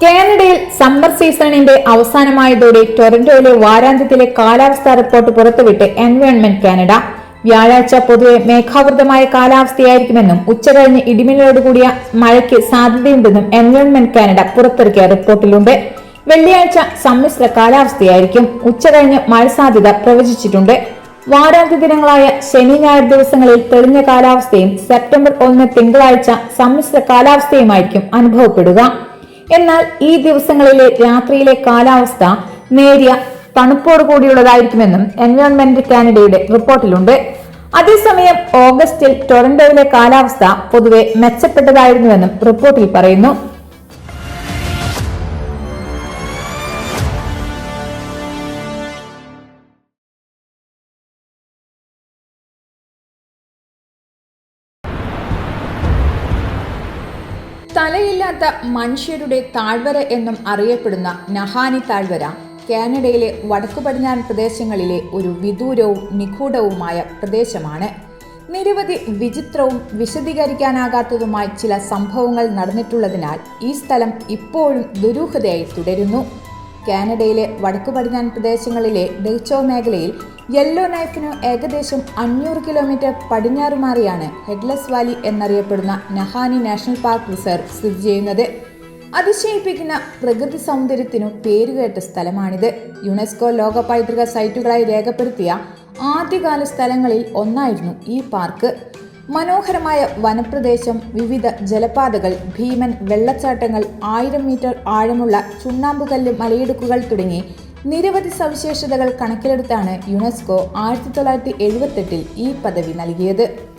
കാനഡയിൽ സമ്മർ സീസണിന്റെ അവസാനമായതോടെ ടൊറന്റോയിലെ വാരാന്ത്യത്തിലെ കാലാവസ്ഥാ റിപ്പോർട്ട് പുറത്തുവിട്ട് എൻവയോൺമെന്റ് കാനഡ. വ്യാഴാഴ്ച പൊതുവെ മേഘാവൃതമായ കാലാവസ്ഥയായിരിക്കുമെന്നും ഉച്ചകഴിഞ്ഞ് ഇടിമിന്നലോടുകൂടിയ മഴയ്ക്ക് സാധ്യതയുണ്ടെന്നും എൻവയോൺമെന്റ് കാനഡ പുറത്തിറക്കിയ റിപ്പോർട്ടിലുണ്ട്. വെള്ളിയാഴ്ച സമ്മിശ്ര കാലാവസ്ഥയായിരിക്കും. ഉച്ചകഴിഞ്ഞ് മഴ സാധ്യത പ്രവചിച്ചിട്ടുണ്ട്. വാരാന്ത്യ ദിനങ്ങളായ ശനി ഞായർ ദിവസങ്ങളിൽ തെളിഞ്ഞ കാലാവസ്ഥയും സെപ്റ്റംബർ ഒന്ന് തിങ്കളാഴ്ച സമ്മിശ്ര കാലാവസ്ഥയുമായിരിക്കും അനുഭവപ്പെടുക. എന്നാൽ ഈ ദിവസങ്ങളിലെ രാത്രിയിലെ കാലാവസ്ഥ നേരിയ തണുപ്പോട് കൂടിയുള്ളതായിരിക്കുമെന്നും എൻവയോൺമെന്റ് കാനഡയുടെ റിപ്പോർട്ടിലുണ്ട്. അതേസമയം ഓഗസ്റ്റിൽ ടൊറന്റോയിലെ കാലാവസ്ഥ പൊതുവെ മെച്ചപ്പെട്ടതായിരുന്നുവെന്നും റിപ്പോർട്ടിൽ പറയുന്നു. തലയില്ലാത്ത മനുഷ്യരുടെ താഴ്വര എന്നും അറിയപ്പെടുന്ന നഹാനി താഴ്വര കാനഡയിലെ വടക്കു പടിഞ്ഞാറൻ പ്രദേശങ്ങളിലെ ഒരു വിദൂരവും നിഗൂഢവുമായ പ്രദേശമാണ്. നിരവധി വിചിത്രവും വിശദീകരിക്കാനാകാത്തതുമായ ചില സംഭവങ്ങൾ നടന്നിട്ടുള്ളതിനാൽ ഈ സ്ഥലം ഇപ്പോഴും ദുരൂഹതയായി തുടരുന്നു. കാനഡയിലെ വടക്കു പടിഞ്ഞാൻ പ്രദേശങ്ങളിലെ ഡെൽച്ചോ മേഖലയിൽ യെല്ലോ നൈഫിനു ഏകദേശം അഞ്ഞൂറ് കിലോമീറ്റർ പടിഞ്ഞാറ് മാറിയാണ് ഹെഡ്ലസ് വാലി എന്നറിയപ്പെടുന്ന നഹാനി നാഷണൽ പാർക്ക് റിസർവ് സ്ഥിതി ചെയ്യുന്നത്. അതിശയിപ്പിക്കുന്ന പ്രകൃതി സൗന്ദര്യത്തിനു പേരുകേട്ട സ്ഥലമാണിത്. യുനെസ്കോ ലോക പൈതൃക സൈറ്റുകളായി രേഖപ്പെടുത്തിയ ആദ്യകാല സ്ഥലങ്ങളിൽ ഒന്നായിരുന്നു ഈ പാർക്ക്. മനോഹരമായ വനപ്രദേശം വിവിധ ജലപാതകൾ ഭീമൻ വെള്ളച്ചാട്ടങ്ങൾ ആയിരം മീറ്റർ ആഴമുള്ള ചുണ്ണാമ്പുകല്ല് മലയിടുക്കുകൾ തുടങ്ങി നിരവധി സവിശേഷതകൾ കണക്കിലെടുത്താണ് യുനെസ്കോ ആയിരത്തി തൊള്ളായിരത്തി എഴുപത്തെട്ടിൽ ഈ പദവി നൽകിയത്.